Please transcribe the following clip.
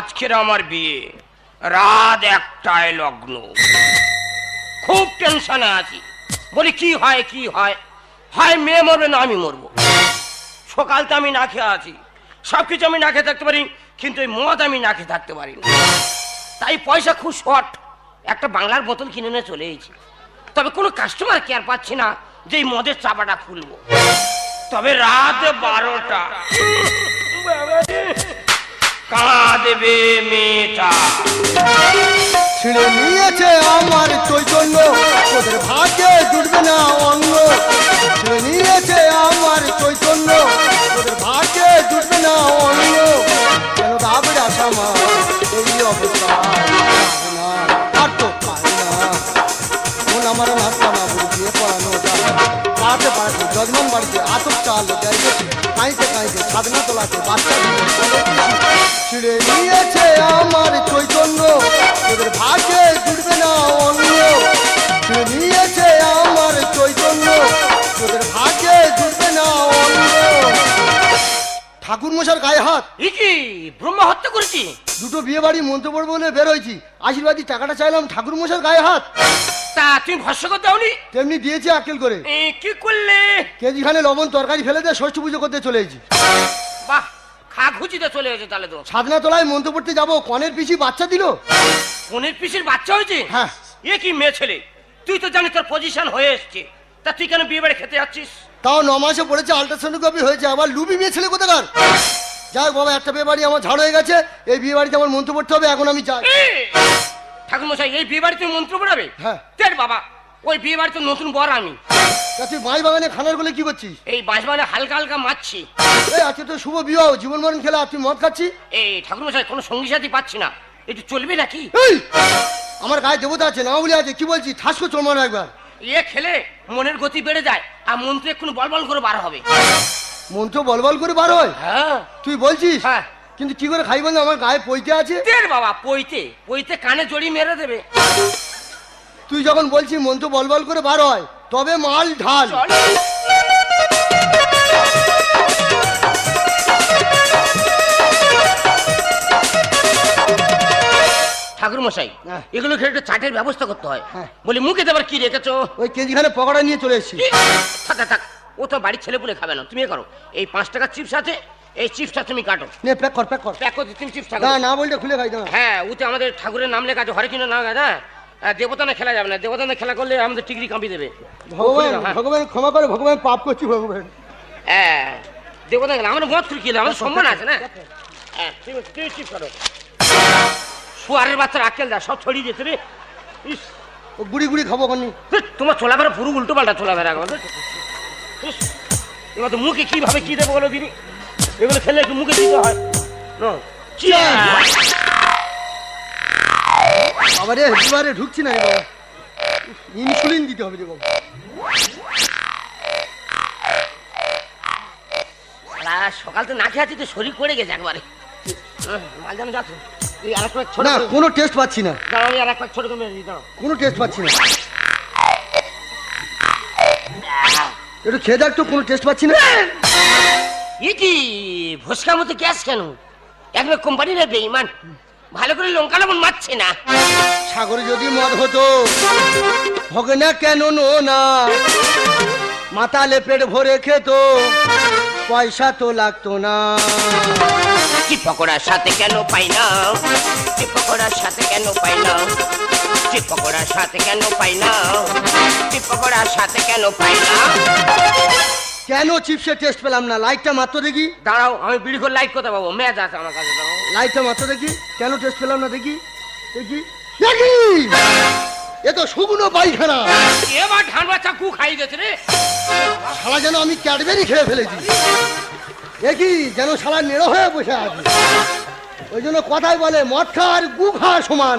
আজকের আমার বিয়ে। রাত একটায় লগ্ন। খুব টেনশনে আছি। বলি, কি হয় কি হয়? হয় মেয়ে মরবে না আমি মরবো। সকাল তো আমি না খেয়ে আছি। সব কিছু আমি না খেয়ে থাকতে পারি, কিন্তু এই মদ আমি না খেয়ে থাকতে পারি না। তাই পয়সা খুব শর্ট একটা বাংলার বোতল কিনে নিয়ে চলে এসেছি। তবে কোনো কাস্টমার কেয়ার পাচ্ছি না যে এই মদের চাপাটা খুলবো। তবে রাত বারোটা। কাঁদবে মেয়েটা। ছিঁড়ে নিয়েছে আমার পাড়াতে পাড়াতে যজমান বাড়িতে আতপ চাল গেছে কাঁইতে কাঁইতে সাধনা তোলাতে বাচ্চা ছিঁড়ে নিয়েছে আমার চৈতন্য তোদের ভাগ্যে জুড়বে না অন্য। ছিঁড়ে নিয়েছে আমার চৈতন্য তোদের ভাগ্যে জুড়বে না অন্য। ঠাকুর মশার গায়ে হাত। কি ব্রহ্ম হত্যা করেছি? দুটো বিয়ে বাড়ি মন্ত্র পড়ব বলে বের হয়েছি আশীর্বাদী টাকাটা চাইলাম ঠাকুর মশার গায়ে হাত। তা তুমি ভস্য করতে দাওনি? তেমনি দিয়েছি আক্কেল করে। কি করলে? কেজি খানে লবণ তরকারি ফেলে দিয়ে ষষ্ঠী পুজো করতে চলে এসেছি। বাহ খা খুঁজিতে চলে গেছে তাহলে তো। সাধনা তোলায় মন্ত্র পড়তে যাব কনের পিসি বাচ্চা দিল? কোনের পিসির বাচ্চা হয়েছে? হ্যাঁ। এ কি মেয়ে ছেলে? তুই তো জানিস তোর পজিশন হয়ে এসছে। তা তুই কেন বিয়ে বাড়ি খেতে যাচ্ছিস? তাও ন মাসে পড়েছে আল্ট্রাসোনোগ্রাফি হয়েছে আবার লুবি মেয়ে ছেলে কোথাকার? যাই বাবা একটা বিয়ে বাড়ি আমার ঝাড় হয়ে গেছে এই বিয়ে বাড়িতে আমার মন্ত্র পড়তে হবে এখন আমি যাই। ঠাকুর মশাই এই বিয়ে বাড়িতে মন্ত্র পড়াবে? হ্যাঁ। তের বাবা ওই বিয়ে বাড়িতে নতুন বর আমি। তুই মাই বাগানে খানার বলে কি করছিস? এই বাঁশ মানে হালকা হালকা মারছি। এই আজকে তো শুভ বিবাহ জীবন মরণ খেলা তুই মদ খাচ্ছি এই ঠাকুর মশাই কোনো সঙ্গী সাথী পাচ্ছি না। একটু চলবে নাকি? আমার গায়ে দেবতা আছে না বলে আছে কি বলছি ঠাসকো চলমানো একবার। এ খেলে মনের গতি বেড়ে যায় আর মন্ত্র এক্ষুনি বল বল করে বার হবে। মন্ত্র বলবল করে বার হয়? হ্যাঁ। তুই বলছিস? হ্যাঁ। কিন্তু কি করে খাই বন্ধু আমার গায়ে পইতে আছে। তের বাবা পইতে পইতে কানে জড়ি মেরে দেবে। তুই যখন বলছিস বল বল করে বার হয় তবে মাল ঢাল। ঠাকুর মশাই হ্যাঁ। এগুলো খেলে একটু চাটের ব্যবস্থা করতে হয়। হ্যাঁ। বলি মুখে দেবার কি রেখেছো? ওই কেজি খানে পকোড়া নিয়ে চলে এসেছি? থাক থাক, ও তো বাড়ির ছেলে পুলে খাবে না। তুমি করো। এই পাঁচ টাকার চিপস আছে এই চিপসটা তুমি কাটো। নে প্যাক কর প্যাক কর। প্যাক করে তুমি চিপস না না বলতে খুলে খাই না হ্যাঁ ওতে আমাদের ঠাকুরের নাম লেখা আছে হরে কিনা নাম আছে হ্যাঁ? আর দেবতানে খেলা যাবে না দেবতানে খেলা করলে আমাদের টিকরি কাঁপিয়ে দেবে। ভগবান হ্যাঁ। ভগবান ক্ষমা করে ভগবান পাপ করছি ভগবান। হ্যাঁ দেবতা খেলা মত করে কি হলো? আমাদের সম্মান আছে না? হ্যাঁ তুমি চিপস কাটো শুয়ারের বাচ্চার আক্কেল দা সব ছড়িয়ে যেতে রে। ইস। ও গুড়ি গুড়ি খাব কনি। তোমার চলাফেরা পুরো উল্টো পাল্টা চলাফেরা আমাদের এবার তো মুখে কীভাবে কি দেবো বলো দিদি? এগুলো খেলে একটু মুখে দিতে হয়। না। আবার রে এবারে ঢুকছি না বাবা। ইনসুলিন দিতে হবে রে বাবা। সকাল তো না খেয়ে আছি তো শরীর করে গেছে একবারে। মাল জানো যাচ্ছ এই আর ছোট না কোনো টেস্ট পাচ্ছি না। আমি আর একটা ছোট করে মেরে দিই, দাঁড়াও। কোনো টেস্ট পাচ্ছি না। একটু খেয়ে দেখ তো কোনো টেস্ট পাচ্ছি না। এ কি ভোসকার মতো গ্যাস কেন? একবার কোম্পানির বেইমান ভালো করে লঙ্কা লবণ মারছে না। সাগরে যদি মদ হতো হবে না কেন নো না মাতালে পেট ভরে খেত পয়সা তো লাগতো না। পকোড়ার সাথে কেন পাই না? পকোড়ার সাথে কেন পাই না? পকোড়ার সাথে কেন পাই না? পকোড়ার সাথে কেন পাই না? কেন চিপসের টেস্ট পেলাম না? লাইটটা মাত্র দেখি। দাঁড়াও আমি বিড়ি করে লাইট করতে পাবো? ম্যাচ আছে আমার কাছে দাঁড়াও। লাইটটা মাত্র দেখি। কেন টেস্ট পেলাম না দেখি? দেখি। দেখি! এ তো শুকনো পায়খানা। এবার ধান বাচ্চা কু খাই গেছে রে। শালা যেন আমি ক্যাডবেরি খেয়ে ফেলেছি। দেখি যেন শালা নেড়ো হয়ে বসে আছে। ওই জন্য কথাই বলে মদ খা আর গু খা সমান।